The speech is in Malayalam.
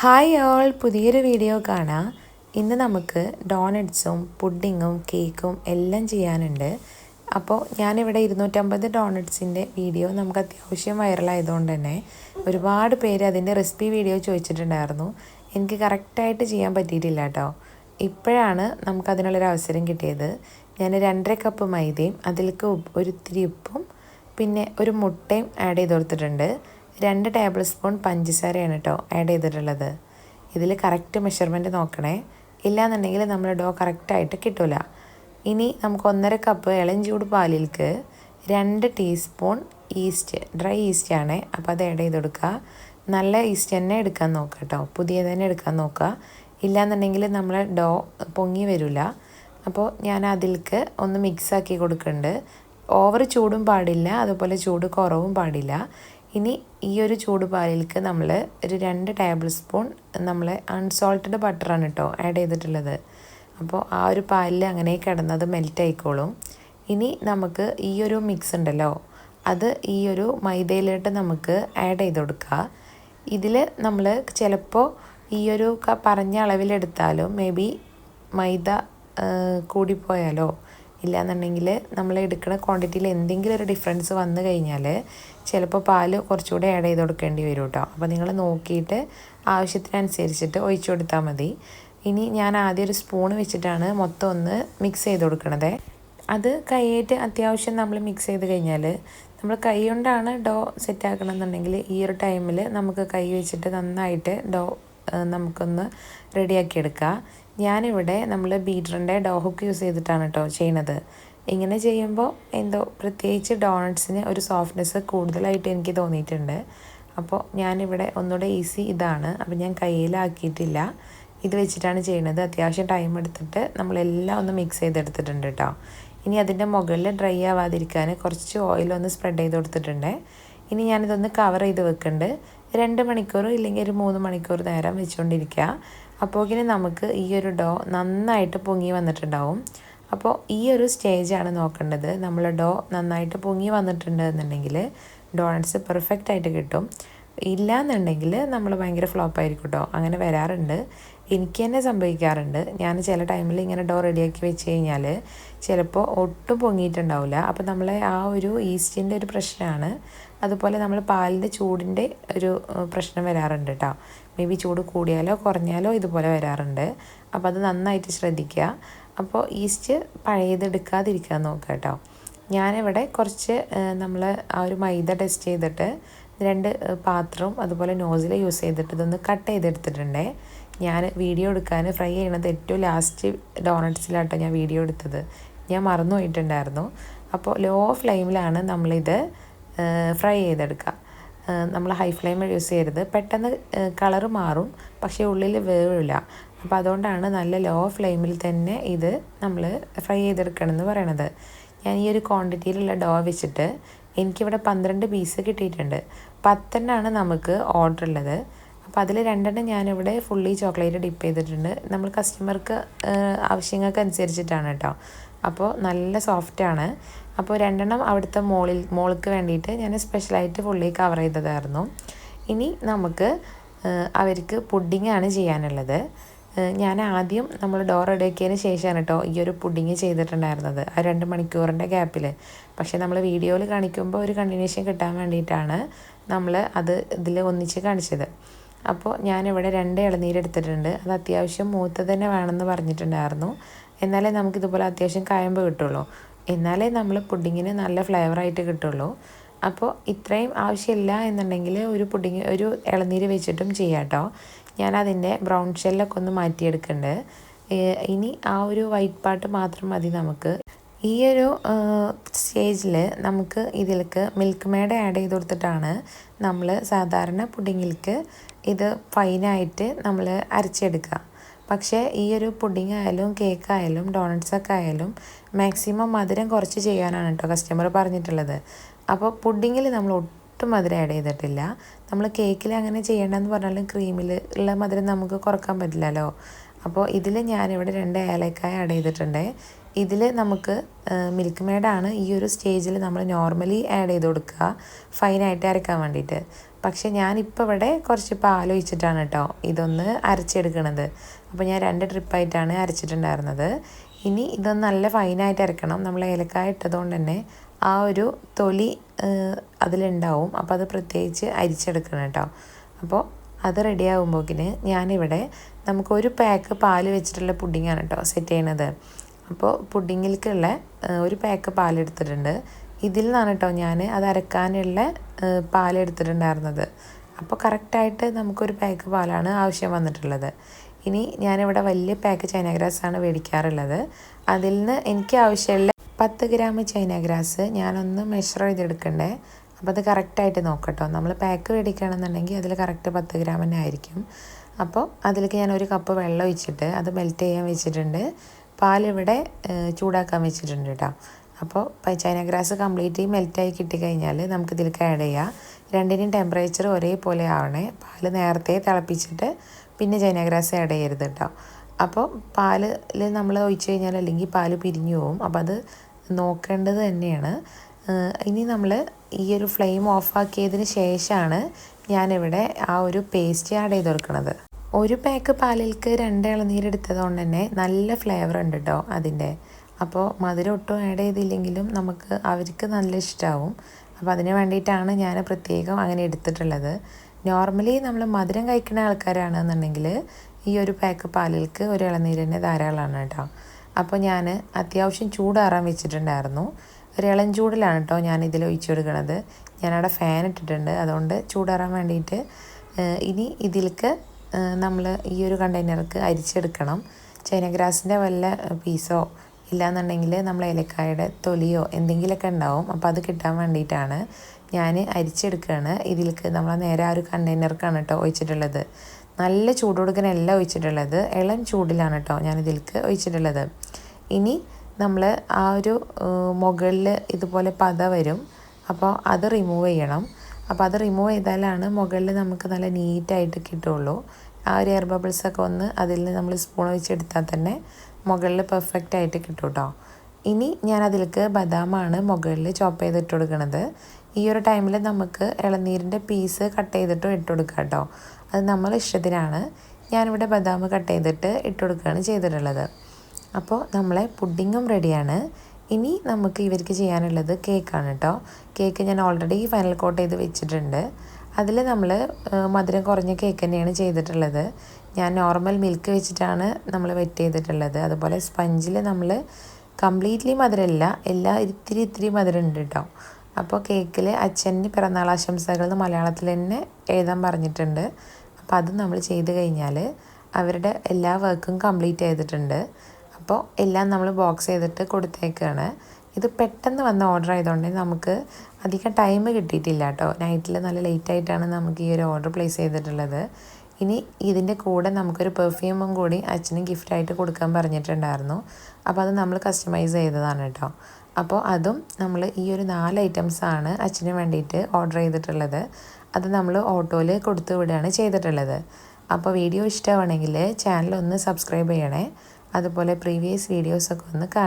ഹായ് ഓൾ പുതിയൊരു വീഡിയോ കാണാം. ഇന്ന് നമുക്ക് ഡോണറ്റ്സും പുഡിങ്ങും കേക്കും എല്ലാം ചെയ്യാനുണ്ട്. അപ്പോൾ ഞാനിവിടെ ഇരുന്നൂറ്റമ്പത് ഡോണറ്റ്സിന്റെ വീഡിയോ നമുക്ക് അത്യാവശ്യം വൈറലായതുകൊണ്ട് തന്നെ ഒരുപാട് പേര് അതിന്റെ റെസിപ്പി വീഡിയോ ചോദിച്ചിട്ടുണ്ടായിരുന്നു. എനിക്ക് കറക്റ്റായിട്ട് ചെയ്യാൻ പറ്റിയിട്ടില്ല കേട്ടോ ഇപ്പോഴാണ് നമുക്കതിനുള്ളൊരു അവസരം കിട്ടിയത്. ഞാൻ രണ്ടര കപ്പ് മൈദയും അതിലേക്ക് ഒരു ഇത്തിരി ഉപ്പും പിന്നെ ഒരു മുട്ടയും ആഡ് ചെയ്ത് കൊടുത്തിട്ടുണ്ട്. രണ്ട് ടേബിൾ സ്പൂൺ പഞ്ചസാരയാണ് കേട്ടോ ആഡ് ചെയ്തിട്ടുള്ളത്. ഇതിൽ കറക്റ്റ് മെഷർമെന്റ് നോക്കണേ. ഇല്ലാന്നുണ്ടെങ്കിൽ നമ്മൾ ഡോ കറക്റ്റായിട്ട് കിട്ടില്ല ഇനി നമുക്ക് ഒന്നര കപ്പ് ഇളം ചൂട് പാലിൽക്ക് രണ്ട് ടീസ്പൂൺ ഈസ്റ്റ് ഡ്രൈ ഈസ്റ്റ് ആണ്. അപ്പോൾ അത് ആഡ് ചെയ്ത് കൊടുക്കുക നല്ല ഈസ്റ്റ് തന്നെ എടുക്കാൻ നോക്കുക കേട്ടോ പുതിയ തന്നെ എടുക്കാൻ നോക്കുക ഇല്ലാന്നുണ്ടെങ്കിൽ നമ്മൾ ഡോ പൊങ്ങി വരില്ല അപ്പോൾ ഞാൻ അതിൽക്ക് ഒന്ന് മിക്സാക്കി കൊടുക്കുന്നുണ്ട് ഓവർ ചൂടും പാടില്ല അതുപോലെ ചൂട് കുറവും പാടില്ല. ഇനി ഈ ഒരു ചൂട് പാലിൽക്ക് നമ്മൾ ഒരു രണ്ട് ടേബിൾ സ്പൂൺ നമ്മൾ അൺസോൾട്ടഡ് ബട്ടറാണ് കേട്ടോ ആഡ് ചെയ്തിട്ടുള്ളത്. അപ്പോൾ ആ ഒരു പാലിൽ അങ്ങനെ കിടന്നത് മെൽറ്റ് ആയിക്കോളും. ഇനി നമുക്ക് ഈ ഒരു മിക്സ് ഉണ്ടല്ലോ അത് ഈ ഒരു മൈദയിലോട്ട് നമുക്ക് ആഡ് ചെയ്ത് കൊടുക്കുക ഇതിൽ നമ്മൾ ചിലപ്പോൾ ഈ ഒരു പറഞ്ഞ അളവിലെടുത്താലും മേ ബി മൈദ കൂടിപ്പോയാലോ ഇല്ലാന്നുണ്ടെങ്കിൽ നമ്മൾ എടുക്കുന്ന ക്വാണ്ടിറ്റിയിൽ എന്തെങ്കിലും ഒരു ഡിഫറൻസ് വന്നു കഴിഞ്ഞാൽ ചിലപ്പോൾ പാൽ കുറച്ചുകൂടെ ആഡ് ചെയ്ത് കൊടുക്കേണ്ടി വരും കേട്ടോ അപ്പോൾ നിങ്ങൾ നോക്കിയിട്ട് ആവശ്യത്തിനനുസരിച്ചിട്ട് ഒഴിച്ചു കൊടുത്താൽ മതി. ഇനി ഞാൻ ആദ്യം ഒരു സ്പൂൺ വെച്ചിട്ടാണ് മൊത്തം ഒന്ന് മിക്സ് ചെയ്ത് കൊടുക്കണത്. അത് കൈയേറ്റ് അത്യാവശ്യം നമ്മൾ മിക്സ് ചെയ്ത് കഴിഞ്ഞാൽ നമ്മൾ കൈ കൊണ്ടാണ് ഡോ സെറ്റ് എന്നുണ്ടെങ്കിൽ ഈ ഒരു ടൈമിൽ നമുക്ക് കൈ വെച്ചിട്ട് നന്നായിട്ട് ഡോ നമുക്കൊന്ന് റെഡിയാക്കി എടുക്കുക ഞാനിവിടെ നമ്മൾ ബീറ്ററിന്റെ ഡോ ഹുക്ക് യൂസ് ചെയ്തിട്ടാണ് കേട്ടോ ചെയ്യണത്. ഇങ്ങനെ ചെയ്യുമ്പോൾ എന്തോ പ്രത്യേകിച്ച് ഡോണട്ട്സിന് ഒരു സോഫ്റ്റ്നെസ് കൂടുതലായിട്ട് എനിക്ക് തോന്നിയിട്ടുണ്ട്. അപ്പോൾ ഞാനിവിടെ ഒന്നുകൂടെ ഈസി ഇതാണ്. അപ്പോൾ ഞാൻ കയ്യിലാക്കിയിട്ടില്ല. ഇത് വെച്ചിട്ടാണ് ചെയ്യണത്. അത്യാവശ്യം ടൈം എടുത്തിട്ട് നമ്മളെല്ലാം ഒന്ന് മിക്സ് ചെയ്തെടുത്തിട്ടുണ്ട് കേട്ടോ ഇനി അതിന്റെ മുകളിൽ ഡ്രൈ ആവാതിരിക്കാൻ കുറച്ച് ഓയിൽ ഒന്ന് സ്പ്രെഡ് ചെയ്ത് കൊടുത്തിട്ടുണ്ട്. ഇനി ഞാനിതൊന്ന് കവർ ചെയ്ത് വെക്കുന്നുണ്ട് രണ്ട് മണിക്കൂർ ഇല്ലെങ്കിൽ ഒരു മൂന്ന് മണിക്കൂർ നേരം വെച്ചുകൊണ്ടിരിക്കുക അപ്പോഴേക്കിന് നമുക്ക് ഈ ഒരു ഡോ നന്നായിട്ട് പൊങ്ങി വന്നിട്ടുണ്ടാവും. അപ്പോൾ ഈ ഒരു സ്റ്റേജാണ് നോക്കേണ്ടത്. നമ്മൾ ഡോ നന്നായിട്ട് പൊങ്ങി വന്നിട്ടുണ്ട് എന്നുണ്ടെങ്കിൽ ഡോണറ്റ്സ് പെർഫെക്റ്റ് ആയിട്ട് കിട്ടും. ഇല്ല എന്നുണ്ടെങ്കിൽ നമ്മൾ ഭയങ്കര ഫ്ലോപ്പായിരിക്കും കേട്ടോ അങ്ങനെ വരാറുണ്ട്. എനിക്ക് തന്നെ സംഭവിക്കാറുണ്ട്. ഞാൻ ചില ടൈമിൽ ഇങ്ങനെ ഡോ റെഡിയാക്കി വെച്ച് കഴിഞ്ഞാൽ ചിലപ്പോൾ ഒട്ടും പൊങ്ങിയിട്ടുണ്ടാവില്ല. അപ്പോൾ നമ്മളെ ആ ഒരു ഈസ്റ്റിന്റെ ഒരു പ്രശ്നമാണ്. അതുപോലെ നമ്മൾ പാലിന്റെ ചൂടിന്റെ ഒരു പ്രശ്നം വരാറുണ്ട് കേട്ടോ മേ ബി ചൂട് കൂടിയാലോ കുറഞ്ഞാലോ ഇതുപോലെ വരാറുണ്ട്. അപ്പോൾ അത് നന്നായിട്ട് ശ്രദ്ധിക്കുക. അപ്പോൾ ഈസ്റ്റ് പഴയതെടുക്കാതിരിക്കാൻ നോക്കുക കേട്ടോ ഞാനിവിടെ കുറച്ച് നമ്മൾ ആ ഒരു മൈദ ടെസ്റ്റ് ചെയ്തിട്ട് രണ്ട് പാത്രവും അതുപോലെ നോസിൽ യൂസ് ചെയ്തിട്ട് ഇതൊന്ന് കട്ട് ചെയ്തെടുത്തിട്ടുണ്ടേ. ഞാൻ വീഡിയോ എടുക്കാൻ ഫ്രൈ ചെയ്യണത് ഏറ്റവും ലാസ്റ്റ് ഡോണറ്റ്സിലാട്ടോ ഞാൻ വീഡിയോ എടുത്തത്. ഞാൻ മറന്നു പോയിട്ടുണ്ടായിരുന്നു. അപ്പോൾ ലോ ഫ്ലെയിമിലാണ് നമ്മളിത് ഫ്രൈ ചെയ്തെടുക്കുക. നമ്മൾ ഹൈ ഫ്ലെയിം യൂസ് ചെയ്യരുത്. പെട്ടെന്ന് കളർ മാറും പക്ഷേ ഉള്ളിൽ വേവില്ല. അപ്പോൾ അതുകൊണ്ടാണ് നല്ല ലോ ഫ്ലെയിമിൽ തന്നെ ഇത് നമ്മൾ ഫ്രൈ ചെയ്തെടുക്കണം എന്ന് പറയണത്. ഞാൻ ഈ ഒരു ക്വാണ്ടിറ്റിയിലുള്ള ഡോ വെച്ചിട്ട് എനിക്കിവിടെ പന്ത്രണ്ട് പീസ് കിട്ടിയിട്ടുണ്ട്. പത്തെണ്ണമാണ് നമുക്ക് ഓർഡർ ഉള്ളത് അപ്പോൾ അതിൽ രണ്ടെണ്ണം ഞാനിവിടെ ഫുള്ളി ചോക്ലേറ്റ് ഡിപ്പ് ചെയ്തിട്ടുണ്ട്. നമ്മൾ കസ്റ്റമർക്ക് ആവശ്യങ്ങൾക്ക് അനുസരിച്ചിട്ടാണ് കേട്ടോ അപ്പോൾ നല്ല സോഫ്റ്റാണ് അപ്പോൾ രണ്ടെണ്ണം അവിടുത്തെ മോളിൽ മോൾക്ക് വേണ്ടിയിട്ട് ഞാൻ സ്പെഷ്യലായിട്ട് ഫുള്ളി കവർ ചെയ്തതായിരുന്നു. ഇനി നമുക്ക് അവർക്ക് പുഡിങ്ങാണ് ചെയ്യാനുള്ളത്. ഞാൻ ആദ്യം നമ്മൾ ഡോർ റെഡിയാക്കിയതിന് ശേഷമാണ് കേട്ടോ ഈ ഒരു പുഡിങ് ചെയ്തിട്ടുണ്ടായിരുന്നത്. ആ രണ്ട് മണിക്കൂറിന്റെ ഗ്യാപ്പിൽ പക്ഷേ നമ്മൾ വീഡിയോയിൽ കാണിക്കുമ്പോൾ ഒരു കണ്ടിന്യൂഷൻ കിട്ടാൻ വേണ്ടിയിട്ടാണ് നമ്മൾ അത് ഇതിൽ ഒന്നിച്ച് കാണിച്ചത്. അപ്പോൾ ഞാനിവിടെ രണ്ട് ഇളനീരെടുത്തിട്ടുണ്ട് അത് അത്യാവശ്യം മൂത്ത തന്നെ വേണമെന്ന് പറഞ്ഞിട്ടുണ്ടായിരുന്നു. എന്നാലേ നമുക്കിതുപോലെ അത്യാവശ്യം കായമ്പ് കിട്ടുള്ളൂ. എന്നാലേ നമ്മൾ പുഡിങ്ങിന് നല്ല ഫ്ലേവറായിട്ട് കിട്ടുള്ളൂ. അപ്പോൾ ഇത്രയും ആവശ്യമില്ല എന്നുണ്ടെങ്കിൽ ഒരു പുഡിങ് ഒരു ഇളനീര് വെച്ചിട്ടും ചെയ്യാം കേട്ടോ. ഞാനതിന്റെ ബ്രൗൺ ഷെല്ലൊക്കെ ഒന്ന് മാറ്റിയെടുക്കുന്നുണ്ട്. ഇനി ആ ഒരു വൈറ്റ് പാർട്ട് മാത്രം മതി നമുക്ക്. ഈ ഒരു സ്റ്റേജിൽ നമുക്ക് ഇതിലേക്ക് മിൽക്ക് മേഡ് ആഡ് ചെയ്ത് കൊടുത്തിട്ടാണ് നമ്മൾ സാധാരണ പുഡിങ്ങിലേക്ക് ഇത് ഫൈനായിട്ട് നമ്മൾ അരച്ചെടുക്കുക പക്ഷേ ഈ ഒരു പുഡിംഗ് ആയാലും കേക്ക് ആയാലും ഡോണറ്റ്സ് ഒക്കെ ആയാലും മാക്സിമം മധുരം കുറച്ച് ചെയ്യാനാണ് കേട്ടോ കസ്റ്റമർ പറഞ്ഞിട്ടുള്ളത്. അപ്പോൾ പുഡിങ്ങിൽ നമ്മൾ ഒട്ടും മധുരം ആഡ് ചെയ്തിട്ടില്ല. നമ്മൾ കേക്കിൽ അങ്ങനെ ചെയ്യേണ്ടതെന്ന് പറഞ്ഞാലും ക്രീമിൽ ഉള്ള മധുരം നമുക്ക് കുറയ്ക്കാൻ പറ്റില്ലല്ലോ. അപ്പോൾ ഇതിൽ ഞാനിവിടെ രണ്ട് ഏലക്കായ ആഡ് ചെയ്തിട്ടുണ്ട്. ഇതിൽ നമുക്ക് മിൽക്ക് മെയ്ഡാണ് ഈ ഒരു സ്റ്റേജിൽ നമ്മൾ നോർമലി ആഡ് ചെയ്ത് കൊടുക്കുക. ഫൈനായിട്ട് അരക്കാൻ വേണ്ടിയിട്ട്. പക്ഷേ ഞാനിപ്പോൾ ഇവിടെ കുറച്ച് പാൽ ഒഴിച്ചിട്ടാണ് കേട്ടോ ഇതൊന്ന് അരച്ചെടുക്കണത്. അപ്പോൾ ഞാൻ രണ്ട് ട്രിപ്പായിട്ടാണ് അരച്ചിട്ടുണ്ടായിരുന്നത്. ഇനി ഇതൊന്ന് നല്ല ഫൈനായിട്ട് അരക്കണം. നമ്മൾ ഏലക്കായ ഇട്ടതുകൊണ്ട് തന്നെ ആ ഒരു തൊലി അതിലുണ്ടാവും. അപ്പോൾ അത് പ്രത്യേകിച്ച് അരിച്ചെടുക്കണം കേട്ടോ അപ്പോൾ അത് റെഡി ആകുമ്പോക്കിന് ഞാനിവിടെ നമുക്കൊരു പാക്ക് പാൽ വെച്ചിട്ടുള്ള പുഡിങ്ങാണ് കേട്ടോ സെറ്റ് ചെയ്യണത്. അപ്പോൾ പുഡിങ്ങിലേക്കുള്ള ഒരു പാക്ക് പാലെടുത്തിട്ടുണ്ട് ഇതിൽ നിന്നാണ് കേട്ടോ ഞാൻ അത് അരക്കാനുള്ള പാലെടുത്തിട്ടുണ്ടായിരുന്നത് അപ്പോൾ കറക്റ്റായിട്ട് നമുക്കൊരു പാക്ക് പാലാണ് ആവശ്യം വന്നിട്ടുള്ളത്. ഇനി ഞാനിവിടെ വലിയ പാക്ക് ചൈന ഗ്രാസ് ആണ് മേടിക്കാറുള്ളത്. അതിൽ നിന്ന് എനിക്ക് ആവശ്യമുള്ള പത്ത് ഗ്രാം ചൈന ഗ്രാസ് ഞാനൊന്ന് മെഷർ ചെയ്തെടുക്കണ്ടേ? അപ്പോൾ അത് കറക്റ്റായിട്ട് നോക്കട്ടോ. നമ്മൾ പാക്ക് മേടിക്കുകയാണെന്നുണ്ടെങ്കിൽ അതിൽ കറക്റ്റ് പത്ത് ഗ്രാം തന്നെ ആയിരിക്കും. അപ്പോൾ അതിലേക്ക് ഞാൻ ഒരു കപ്പ് വെള്ളം ഒഴിച്ചിട്ട് അത് മെൽറ്റ് ചെയ്യാൻ വെച്ചിട്ടുണ്ട്. പാലിവിടെ ചൂടാക്കാൻ വെച്ചിട്ടുണ്ട് കേട്ടോ അപ്പോൾ ചൈന ഗ്രാസ് കംപ്ലീറ്റ് മെൽറ്റായി കിട്ടിക്കഴിഞ്ഞാൽ നമുക്ക് ഇതിലേക്ക് ആഡ് ചെയ്യാം. രണ്ടിനും ടെമ്പറേച്ചർ ഒരേപോലെ ആവണേ. പാൽ നേരത്തെ തിളപ്പിച്ചിട്ട് പിന്നെ ചൈന ഗ്രാസ് ആഡ് ചെയ്യരുത് കേട്ടോ അപ്പോൾ പാലിൽ നമ്മൾ ഒഴിച്ച് കഴിഞ്ഞാൽ അല്ലെങ്കിൽ പാൽ പിരിഞ്ഞു പോകും അപ്പോൾ അത് നോക്കേണ്ടത് തന്നെയാണ്. ഇനി നമ്മൾ ഈ ഒരു ഫ്ലെയിം ഓഫാക്കിയതിന് ശേഷമാണ് ഞാനിവിടെ ആ ഒരു പേസ്റ്റ് ആഡ് ചെയ്ത് കൊടുക്കുന്നത് ഒരു പാക്ക് പാലിൽക്ക് രണ്ട് ഇളനീരെടുത്തത് കൊണ്ട് തന്നെ നല്ല ഫ്ലേവർ ഉണ്ട് കേട്ടോ അതിന്റെ. അപ്പോൾ മധുരം ഒട്ടും ആഡ് ചെയ്തില്ലെങ്കിലും നമുക്ക് അവർക്ക് നല്ല ഇഷ്ടമാവും അപ്പോൾ അതിന് വേണ്ടിയിട്ടാണ് ഞാൻ പ്രത്യേകം അങ്ങനെ എടുത്തിട്ടുള്ളത്. നോർമലി നമ്മൾ മധുരം കഴിക്കുന്ന ആൾക്കാരാണെന്നുണ്ടെങ്കിൽ ഈ ഒരു പാക്ക് പാലിൽക്ക് ഒരു ഇളനീര് തന്നെ ധാരാളമാണ് കേട്ടോ. അപ്പോൾ ഞാൻ അത്യാവശ്യം ചൂടാറാൻ വെച്ചിട്ടുണ്ടായിരുന്നു. ഒരു ഇളം ചൂടിലാണ് കേട്ടോ ഞാൻ ഇതിൽ ഒഴിച്ചു കൊടുക്കുന്നത് ഞാനവിടെ ഫാൻ ഇട്ടിട്ടുണ്ട്. അതുകൊണ്ട് ചൂടാറാൻ വേണ്ടിയിട്ട് ഇനി ഇതിലേക്ക് നമ്മൾ ഈ ഒരു കണ്ടെയ്നർക്ക് അരിച്ചെടുക്കണം. ചൈന ഗ്രാസിന്റെ വല്ല പീസോ ഇല്ലാന്നുണ്ടെങ്കിൽ നമ്മൾ ഏലക്കായുടെ തൊലിയോ എന്തെങ്കിലുമൊക്കെ ഉണ്ടാവും. അപ്പോൾ അത് കിട്ടാൻ വേണ്ടിയിട്ടാണ് ഞാൻ അരിച്ചെടുക്കുകയാണ് ഇതിലേക്ക് നമ്മൾ നേരെ ആ ഒരു കണ്ടെയ്നർക്കാണ് കേട്ടോ ഒഴിച്ചിട്ടുള്ളത്. നല്ല ചൂട് കൊടുക്കാനല്ല ഒഴിച്ചിട്ടുള്ളത്. ഇളം ചൂടിലാണ് കേട്ടോ ഞാൻ ഇതിലേക്ക് ഒഴിച്ചിട്ടുള്ളത്. ഇനി നമ്മൾ ആ ഒരു മുകളിൽ ഇതുപോലെ പത വരും. അപ്പോൾ അത് റിമൂവ് ചെയ്യണം. അപ്പോൾ അത് റിമൂവ് ചെയ്താലാണ് മുകളിൽ നമുക്ക് നല്ല നീറ്റായിട്ട് കിട്ടുള്ളൂ. ആ ഒരു എയർ ബബിൾസൊക്കെ ഒന്ന് അതിൽ നമ്മൾ സ്പൂൺ വെച്ചെടുത്താൽ തന്നെ മുകളിൽ പെർഫെക്റ്റ് ആയിട്ട് കിട്ടും കേട്ടോ ഇനി ഞാൻ അതിലേക്ക് ബദാമാണ് മുകളിൽ ചോപ്പ് ചെയ്തിട്ട് കൊടുക്കുന്നത് ഈ ഒരു ടൈമിൽ നമുക്ക് ഇളനീരിന്റെ പീസ് കട്ട് ചെയ്തിട്ടും ഇട്ട് കൊടുക്കാം കേട്ടോ അത് നമ്മൾ ഇഷ്ടത്തിനാണ്. ഞാനിവിടെ ബദാം കട്ട് ചെയ്തിട്ട് ഇട്ട് കൊടുക്കുകയാണ് ചെയ്തിട്ടുള്ളത്. അപ്പോൾ നമ്മളെ പുഡിങ്ങും റെഡിയാണ് ഇനി നമുക്ക് ഇവർക്ക് ചെയ്യാനുള്ളത് കേക്കാണ് കേട്ടോ കേക്ക് ഞാൻ ഓൾറെഡി ഫൈനൽ കോട്ട് ചെയ്ത് വെച്ചിട്ടുണ്ട്. അതിൽ നമ്മൾ മധുരം കുറഞ്ഞ കേക്ക് തന്നെയാണ് ചെയ്തിട്ടുള്ളത്. ഞാൻ നോർമൽ മിൽക്ക് വെച്ചിട്ടാണ് നമ്മൾ വെറ്റ് ചെയ്തിട്ടുള്ളത്. അതുപോലെ സ്പഞ്ചിൽ നമ്മൾ കംപ്ലീറ്റ്ലി മധുരമില്ല എല്ലാ ഇത്തിരി ഇത്തിരി മധുരം ഉണ്ട് കേട്ടോ അപ്പോൾ കേക്കിൽ അച്ഛന്റെ പിറന്നാൾ ആശംസകൾ എന്ന് മലയാളത്തിൽ തന്നെ എഴുതാൻ പറഞ്ഞിട്ടുണ്ട്. അപ്പോൾ അത് നമ്മൾ ചെയ്ത് കഴിഞ്ഞാൽ അവരുടെ എല്ലാ വർക്കും കംപ്ലീറ്റ് ചെയ്തിട്ടുണ്ട്. അപ്പോൾ എല്ലാം നമ്മൾ ബോക്സ് ചെയ്തിട്ട് കൊടുത്തേക്കാണ്. ഇത് പെട്ടെന്ന് വന്ന ഓർഡർ ആയതുകൊണ്ട് നമുക്ക് അധികം ടൈം കിട്ടിയിട്ടില്ല കേട്ടോ. നൈറ്റിൽ നല്ല ലേറ്റ് ആയിട്ടാണ് നമുക്ക് ഈ ഒരു ഓർഡർ പ്ലേസ് ചെയ്തിട്ടുള്ളത്. ഇനി ഇതിന്റെ കൂടെ നമുക്കൊരു പെർഫ്യൂമും കൂടി അച്ഛന് ഗിഫ്റ്റായിട്ട് കൊടുക്കാൻ പറഞ്ഞിട്ടുണ്ടായിരുന്നു. അപ്പോൾ അത് നമ്മൾ കസ്റ്റമൈസ് ചെയ്തതാണ് കേട്ടോ. അപ്പോൾ അതും നമ്മൾ ഈ ഒരു നാല് ഐറ്റംസാണ് അച്ഛന് വേണ്ടിയിട്ട് ഓർഡർ ചെയ്തിട്ടുള്ളത്. അത് നമ്മൾ ഓട്ടോയിൽ കൊടുത്തു വിടുകയാണ് ചെയ്തിട്ടുള്ളത്. അപ്പോൾ വീഡിയോ ഇഷ്ടമാണെങ്കിൽ ചാനൽ ഒന്ന് സബ്സ്ക്രൈബ് ചെയ്യണേ. അതുപോലെ പ്രീവിയസ് വീഡിയോസൊക്കെ ഒന്ന് കാണാം